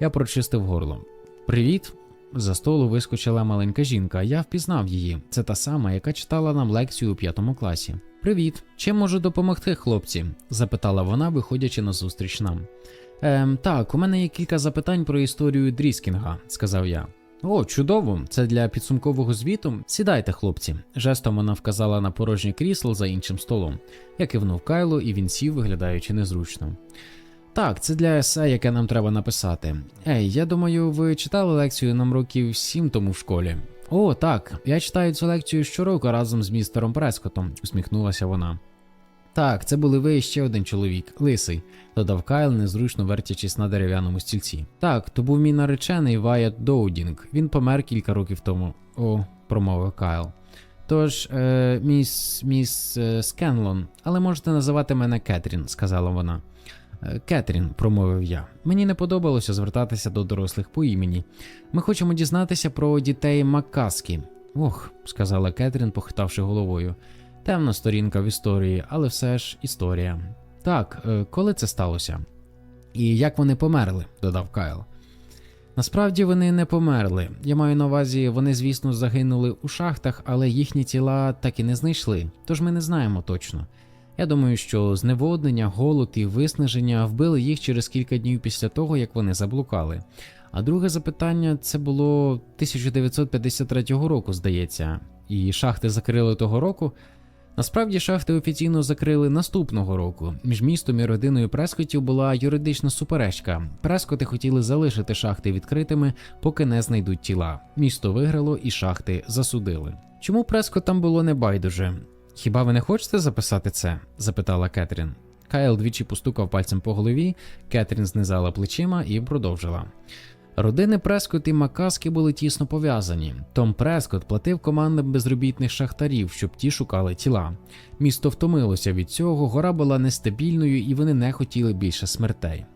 Я прочистив горло. Привіт. За столу вискочила маленька жінка. Я впізнав її. Це та сама, яка читала нам лекцію у п'ятому класі. Привіт. Чим можу допомогти, хлопці? запитала вона, виходячи назустріч нам. Ем, так, у мене є кілька запитань про історію Дріскінга, сказав я. О, чудово! Це для підсумкового звіту. Сідайте, хлопці. Жестом вона вказала на порожнє крісло за іншим столом. Я кивнув Кайло, і він сів, виглядаючи незручно. Так, це для есе, яке нам треба написати. Ей, я думаю, ви читали лекцію нам років сім тому в школі. О, так, я читаю цю лекцію щороку разом з містером Прескотом, усміхнулася вона. Так, це були ви і ще один чоловік, лисий, додав Кайл, незручно вертячись на дерев'яному стільці. Так, то був мій наречений Ваят Доудінг. Він помер кілька років тому. О, промовив Кайл. Тож, е, міс міс е, Скенлон, але можете називати мене Кетрін, сказала вона. «Е, Кетрін, промовив я. Мені не подобалося звертатися до дорослих по імені. Ми хочемо дізнатися про дітей Маккаскі. Ох, сказала Кетрін, похитавши головою. Темна сторінка в історії, але все ж історія. Так, е, коли це сталося? І як вони померли, додав Кайл. Насправді вони не померли. Я маю на увазі, вони, звісно, загинули у шахтах, але їхні тіла так і не знайшли, тож ми не знаємо точно. Я думаю, що зневоднення, голод і виснаження вбили їх через кілька днів після того, як вони заблукали. А друге запитання це було 1953 року, здається, і шахти закрили того року. Насправді шахти офіційно закрили наступного року. Між містом і родиною Прескотів була юридична суперечка. Прескоти хотіли залишити шахти відкритими, поки не знайдуть тіла. Місто виграло і шахти засудили. Чому Прескотам було не байдуже? Хіба ви не хочете записати це? запитала Кетрін. Кайл двічі постукав пальцем по голові, Кетрін знизала плечима і продовжила. Родини Прескот і Макаски були тісно пов'язані. Том Прескот платив командам безробітних шахтарів, щоб ті шукали тіла. Місто втомилося від цього, гора була нестабільною і вони не хотіли більше смертей.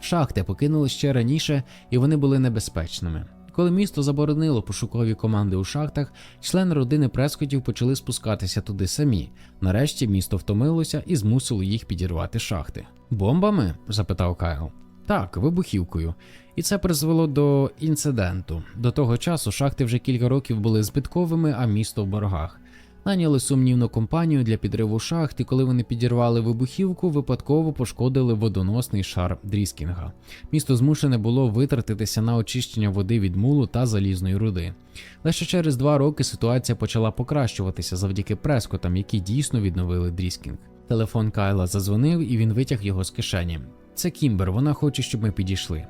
Шахти покинули ще раніше, і вони були небезпечними. Коли місто заборонило пошукові команди у шахтах, члени родини Прескотів почали спускатися туди самі. Нарешті місто втомилося і змусило їх підірвати шахти. Бомбами? запитав Кайл. Так, вибухівкою. І це призвело до інциденту. До того часу шахти вже кілька років були збитковими, а місто в боргах. Наняли сумнівну компанію для підриву шахт, і коли вони підірвали вибухівку, випадково пошкодили водоносний шар Дріскінга. Місто змушене було витратитися на очищення води від мулу та залізної руди. Лише через два роки ситуація почала покращуватися завдяки прескотам, які дійсно відновили Дріскінг. Телефон Кайла задзвонив, і він витяг його з кишені. Це Кімбер, вона хоче, щоб ми підійшли.